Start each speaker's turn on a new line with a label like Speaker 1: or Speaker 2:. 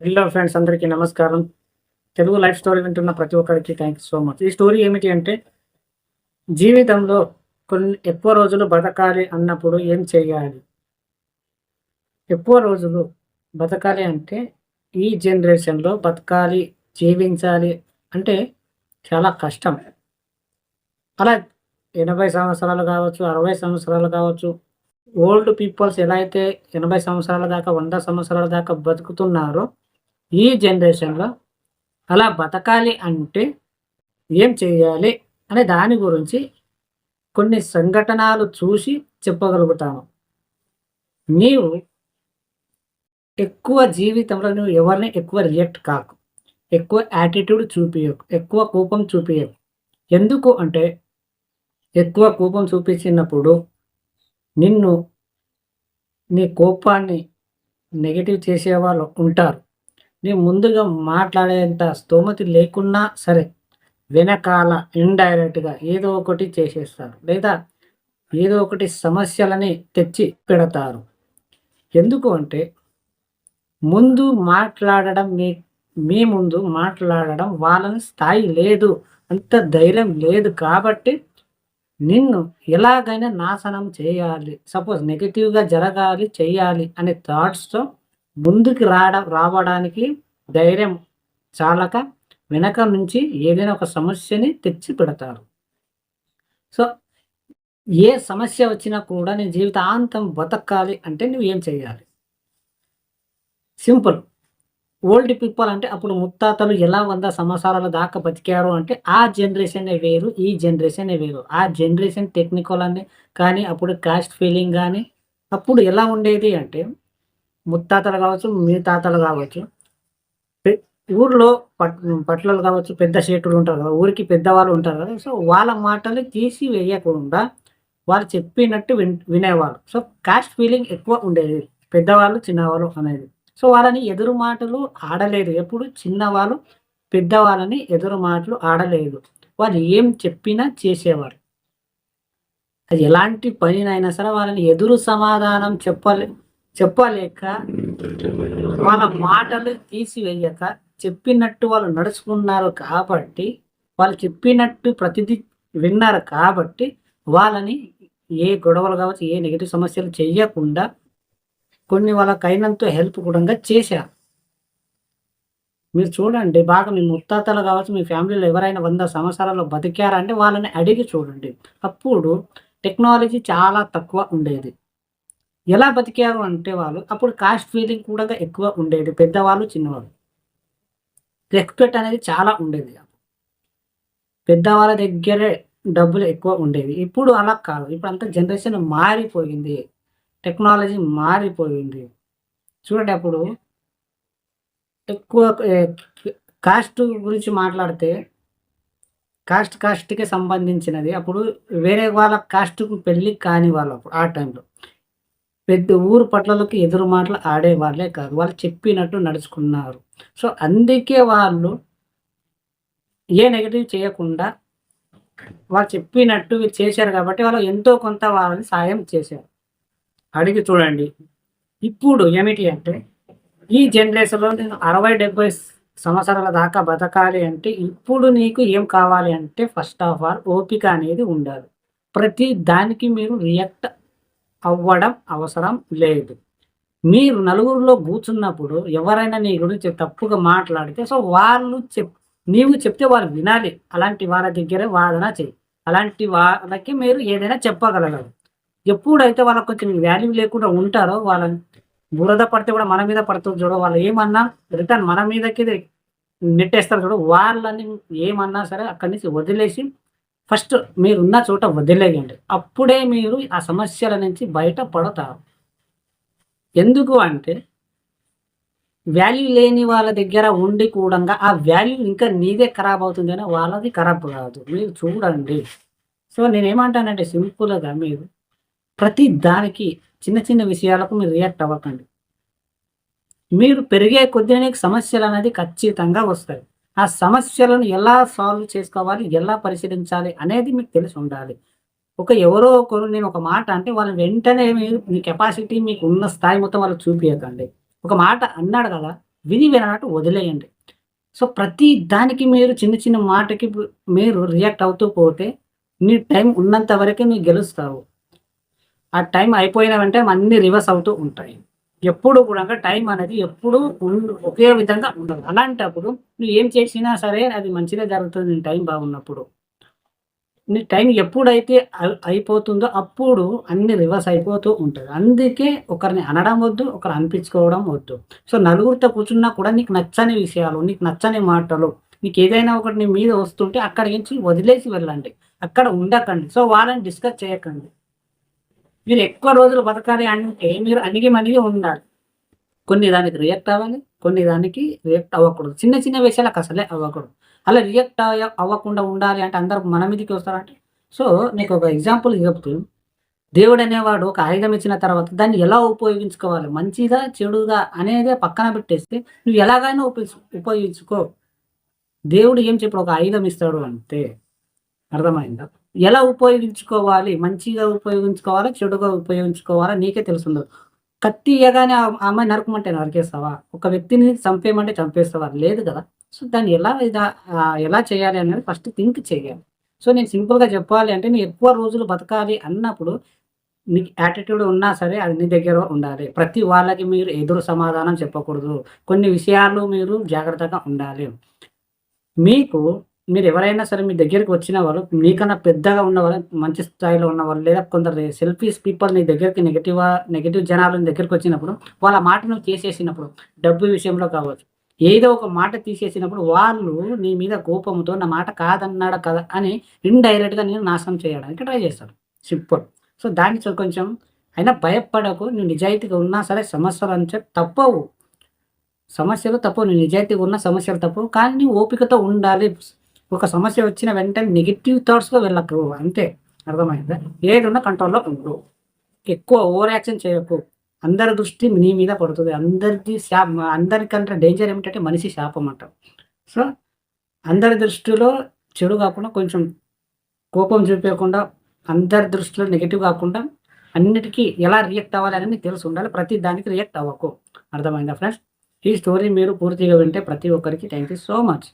Speaker 1: Hello friends అందరికీ నమస్కారం. Telugu life story వింటున్న ప్రతి ఒక్కరికి థ్యాంక్ యూ సో మచ్ ఈ స్టోరీ ఏమిటి అంటే జీవితంలో కొన్ని ఎక్కువ రోజులు బతకాలి అన్నప్పుడు ఏం చేయాలి? ఎక్కువ రోజులు బతకాలి అంటే ఈ జనరేషన్లో బతకాలి జీవించాలి అంటే చాలా కష్టం. అలా ఎనభై సంవత్సరాలు కావచ్చు అరవై సంవత్సరాలు కావచ్చు ఓల్డ్ పీపుల్స్ ఎలా అయితే ఎనభై సంవత్సరాల దాకా వంద సంవత్సరాల దాకా బతుకుతున్నారో ఈ జనరేషన్లో అలా బతకాలి అంటే ఏం చేయాలి అనే దాని గురించి కొన్ని సంఘటనలు చూసి చెప్పగలుగుతాము నీవు ఎక్కువ జీవితంలో నువ్వు ఎవరిని ఎక్కువ రియాక్ట్ కాకు. ఎక్కువ యాటిట్యూడ్ చూపించకు ఎక్కువ కోపం చూపించకు ఎందుకు అంటే ఎక్కువ కోపం చూపించినప్పుడు నిన్ను నీ కోపాన్ని నెగిటివ్ చేసేవాళ్ళు ఉంటారు. నేను ముందుగా మాట్లాడేంత స్తోమతి లేకున్నా సరే వెనకాల ఇండైరెక్ట్గా ఏదో ఒకటి చేసేస్తారు లేదా ఏదో ఒకటి సమస్యలని తెచ్చి పెడతారు. ఎందుకు అంటే ముందు మాట్లాడడం మీ మీ ముందు మాట్లాడడం వాళ్ళని స్థాయి లేదు అంత ధైర్యం లేదు కాబట్టి నిన్ను ఎలాగైనా నాశనం చేయాలి సపోజ్ నెగిటివ్గా జరగాలి చేయాలి అనే థాట్స్తో ముందుకు రావడం రావడానికి ధైర్యం చాలక వెనక నుంచి ఏదైనా ఒక సమస్యని తెచ్చి పెడతారు సో ఏ సమస్య వచ్చినా కూడా నేను జీవితాంతం బతకాలి అంటే నువ్వు ఏం చేయాలి సింపుల్. ఓల్డ్ పీపుల్ అంటే అప్పుడు ముత్తాతలు ఎలా వంద సంవత్సరాల దాకా బతికారు అంటే ఆ జనరేషన్ వేరు ఈ జనరేషన్ వేరు. ఆ జనరేషన్ టెక్నికల్ అని కానీ అప్పుడు కాస్ట్ ఫీలింగ్ కానీ అప్పుడు ఎలా ఉండేది అంటే ముత్తాతలు కావచ్చు మీ తాతలు కావచ్చు. పె- ఊర్లో పట్ పట్లలు కావచ్చు పెద్ద చేతులు ఉంటారు కదా ఊరికి పెద్దవాళ్ళు ఉంటారు కదా సో వాళ్ళ మాటలు తీసి వేయకుండా వాళ్ళు చెప్పినట్టు విన్ వినేవాళ్ళు. సో కాస్ట్ ఫీలింగ్ ఎక్కువ ఉండేది పెద్దవాళ్ళు చిన్నవాళ్ళు అనేది. సో వాళ్ళని ఎదురు మాటలు ఆడలేదు ఎప్పుడు చిన్నవాళ్ళు పెద్దవాళ్ళని ఎదురు మాటలు ఆడలేదు. వాళ్ళు ఏం చెప్పినా చేసేవారు. అది ఎలాంటి పనినైనా సరే వాళ్ళని ఎదురు సమాధానం చెప్పలే చెప్పలేక వాళ్ళ మాటలు తీసివేయక చెప్పినట్టు వాళ్ళు నడుచుకున్నారు కాబట్టి వాళ్ళు చెప్పినట్టు ప్రతిదీ విన్నారు కాబట్టి వాళ్ళని ఏ గొడవలు కావచ్చు ఏ నెగిటివ్ సమస్యలు చేయకుండా కొన్ని వాళ్ళకైనంత హెల్ప్ కూడా చేశారు. మీరు చూడండి బాగా మీ ముత్తాతలు కావచ్చు మీ ఫ్యామిలీలో ఎవరైనా వంద సంవత్సరాలు బతికారంటే వాళ్ళని అడిగి చూడండి. అప్పుడు టెక్నాలజీ చాలా తక్కువ ఉండేది. ఎలా బతికారు అంటే వాళ్ళు అప్పుడు కాస్ట్ ఫీలింగ్ కూడా ఎక్కువ ఉండేది. పెద్దవాళ్ళు చిన్నవాళ్ళు. రెస్పెక్ట్ అనేది చాలా ఉండేది పెద్దవాళ్ళ దగ్గరే డబ్బులు ఎక్కువ ఉండేవి. ఇప్పుడు అలా కాదు. ఇప్పుడు అంత జనరేషన్ మారిపోయింది. టెక్నాలజీ మారిపోయింది. చూడండి అప్పుడు. ఎక్కువ కాస్ట్ గురించి మాట్లాడితే కాస్ట్ కాస్ట్కి సంబంధించినది. అప్పుడు వేరే వాళ్ళ కాస్ట్కు పెళ్ళి కాని వాళ్ళు అప్పుడు ఆ టైంలో పెద్ద ఊరు పట్లలకు ఎదురు మాటలు ఆడేవాళ్ళే కాదు. వాళ్ళు చెప్పినట్టు నడుచుకున్నారు. సో అందుకే వాళ్ళు ఏ నెగిటివ్ చేయకుండా వాళ్ళు చెప్పినట్టు చేశారు కాబట్టి వాళ్ళు ఎంతో కొంత వాళ్ళని సాయం చేశారు. అడిగి చూడండి. ఇప్పుడు ఏమిటి అంటే ఈ జనరేషన్లో నేను అరవై డెబ్బై సంవత్సరాల దాకా బతకాలి అంటే ఇప్పుడు నీకు ఏం కావాలి అంటే ఫస్ట్ ఆఫ్ ఆల్ ఓపిక అనేది ఉండాలి. ప్రతి దానికి మీరు రియాక్ట్ అవ్వడం అవసరం లేదు. మీరు నలుగురిలో కూర్చున్నప్పుడు ఎవరైనా నీ గురించి తప్పుగా మాట్లాడితే సో వాళ్ళు చెప్ నీవు చెప్తే వాళ్ళు వినాలి. అలాంటి వాళ్ళ దగ్గరే వాదన చేయి. అలాంటి వాళ్ళకి మీరు ఏదైనా చెప్పగలగదు ఎప్పుడైతే వాళ్ళకి కొంచెం వాల్యూ లేకుండా ఉంటారో వాళ్ళని బురద పడితే కూడా మన మీద పడుతుంది చూడో. వాళ్ళు ఏమన్నా రిటర్న్ మన మీదకి నెట్టేస్తారు చూడు. వాళ్ళని ఏమన్నా సరే అక్కడి నుంచి వదిలేసి ఫస్ట్ మీరున్న చోట వదిలేయండి. అప్పుడే మీరు ఆ సమస్యల నుంచి బయట పడతారు ఎందుకు అంటే వాల్యూ లేని వాళ్ళ దగ్గర ఉండి కూడా ఆ వాల్యూ ఇంకా నీదే ఖరాబ్ అవుతుందని వాళ్ళది ఖరాబ్ కాదు. మీరు చూడండి. సో నేనేమంటానంటే సింపుల్గా మీరు ప్రతి దానికి చిన్న చిన్న విషయాలకు మీరు రియాక్ట్ అవ్వకండి. మీరు పెరిగే కొద్దీ సమస్యలు అనేది ఖచ్చితంగా వస్తాయి. ఆ సమస్యలను ఎలా సాల్వ్ చేసుకోవాలి ఎలా పరిశీలించాలి అనేది మీకు తెలిసి ఉండాలి. ఒక ఎవరో ఒకరు నేను ఒక మాట అంటే వాళ్ళు వెంటనే మీరు మీ కెపాసిటీ మీకు ఉన్న స్థాయి మొత్తం వాళ్ళు చూపించకండి ఒక మాట అన్నాడు కదా విని వినట్టు వదిలేయండి. సో ప్రతి దానికి మీరు చిన్న చిన్న మాటకి మీరు రియాక్ట్ అవుతూ పోతే నీ టైం ఉన్నంత వరకే నువ్వు గెలుస్తావు ఆ టైం అయిపోయిన వెంటనే అన్ని రివర్స్ అవుతూ ఉంటాయి. ఎప్పుడు కూడా టైం అనేది ఎప్పుడు ఒకే విధంగా ఉండదు. అలాంటప్పుడు నువ్వు ఏం చేసినా సరే అది మంచిగా జరుగుతుంది నీ టైం బాగున్నప్పుడు. నీ టైం ఎప్పుడైతే అయిపోతుందో అప్పుడు అన్ని రివర్స్ అయిపోతూ ఉంటుంది. అందుకే ఒకరిని అనడం వద్దు ఒకరు అనిపించుకోవడం వద్దు. సో నలుగురితో కూర్చున్నా కూడా నీకు నచ్చని విషయాలు నీకు నచ్చని మాటలు నీకు ఏదైనా ఒకటి నీ మీద వస్తుంటే అక్కడి నుంచి వదిలేసి వెళ్ళండి. అక్కడ ఉండకండి. సో వాళ్ళని డిస్కస్ చేయకండి. మీరు ఎక్కువ రోజులు బతకాలి అంటే మీరు అణిగి మణిగి ఉండాలి. కొన్ని దానికి రియాక్ట్ అవ్వాలి కొన్ని దానికి రియాక్ట్ అవ్వకూడదు. చిన్న చిన్న విషయాలకు అసలే అవ్వకూడదు. అలా రియాక్ట్ అవ్వకుండా ఉండాలి అంటే అందరూ మన మీదకి వస్తారంటే. సో నీకు ఒక ఎగ్జాంపుల్ చెప్తూ దేవుడు అనేవాడు ఒక ఆయుధం ఇచ్చిన తర్వాత దాన్ని ఎలా ఉపయోగించుకోవాలి? మంచిగా చెడుగా అనేది పక్కన పెట్టేస్తే నువ్వు ఎలాగైనా ఉపయోగించు ఉపయోగించుకో. దేవుడు ఏం చెప్పాడు? ఒక ఆయుధం ఇస్తాడు అంతే అర్థమైందా? ఎలా ఉపయోగించుకోవాలి? మంచిగా ఉపయోగించుకోవాలా? చెడుగా ఉపయోగించుకోవాలా? నీకే తెలుసుండదు. కత్తి ఇయ్యగానే ఆ అమ్మాయి నరకమంటే నరికేస్తావా? ఒక వ్యక్తిని చంపేయమంటే చంపేస్తావా? లేదు కదా. సో దాన్ని ఎలా ఎలా చేయాలి అనేది ఫస్ట్ థింక్ చేయాలి. సో నేను సింపుల్గా చెప్పాలి అంటే నేను ఎక్కువ రోజులు బతకాలి అన్నప్పుడు నీకు యాటిట్యూడ్ ఉన్నా సరే అది నీ దగ్గర ఉండాలి. ప్రతి వాళ్ళకి మీరు ఎదురు సమాధానం చెప్పకూడదు. కొన్ని విషయాలు మీరు జాగ్రత్తగా ఉండాలి. మీకు మీరు ఎవరైనా సరే మీ దగ్గరికి వచ్చిన వాళ్ళు మీకన్నా పెద్దగా ఉన్న వాళ్ళు మంచి స్థాయిలో ఉన్న వాళ్ళు లేదా కొందరు సెల్ఫీస్ పీపుల్ నీ దగ్గరికి నెగిటివ్ నెగిటివ్ జనాలు నీ దగ్గరికి వచ్చినప్పుడు వాళ్ళ మాట నువ్వు చేసేసినప్పుడు డబ్బు విషయంలో కావచ్చు ఏదో ఒక మాట తీసేసినప్పుడు వాళ్ళు నీ మీద కోపంతో నా మాట కాదన్నాడు కదా అని ఇండైరెక్ట్గా నేను నాశనం చేయడానికి ట్రై చేస్తాను సింపుల్ సో దానికి చూ- కొంచెం అయినా భయపడకు. నువ్వు నిజాయితీగా ఉన్నా సరే సమస్యలు అంటే తప్పవు. సమస్యలు తప్పవు. నువ్వు నిజాయితీగా ఉన్న సమస్యలు తప్పవు. కానీ నువ్వు ఓపికతో ఉండాలి. ఒక సమస్య వచ్చిన వెంటనే నెగిటివ్ థాట్స్లో వెళ్ళకు అంతే. అర్థమైందా? ఏడున్న కంట్రోల్లో ఉండు. ఎక్కువ ఓవర్ యాక్షన్ చేయకు. అందరి దృష్టి నీ మీద పడుతుంది. అందరిది శాప అందరికంటే డేంజర్ ఏమిటంటే మనిషి శాపం అంట. సో అందరి దృష్టిలో చెడు కాకుండా కొంచెం కోపం చూపించకుండా అందరి దృష్టిలో నెగిటివ్ కాకుండా అన్నిటికీ ఎలా రియాక్ట్ అవ్వాలి అనేది తెలిసి ఉండాలి. ప్రతి దానికి రియాక్ట్ అవ్వకు. అర్థమైందా ఫ్రెండ్స్ ఈ స్టోరీ మీరు పూర్తిగా వింటే ప్రతి ఒక్కరికి థ్యాంక్ యూ సో మచ్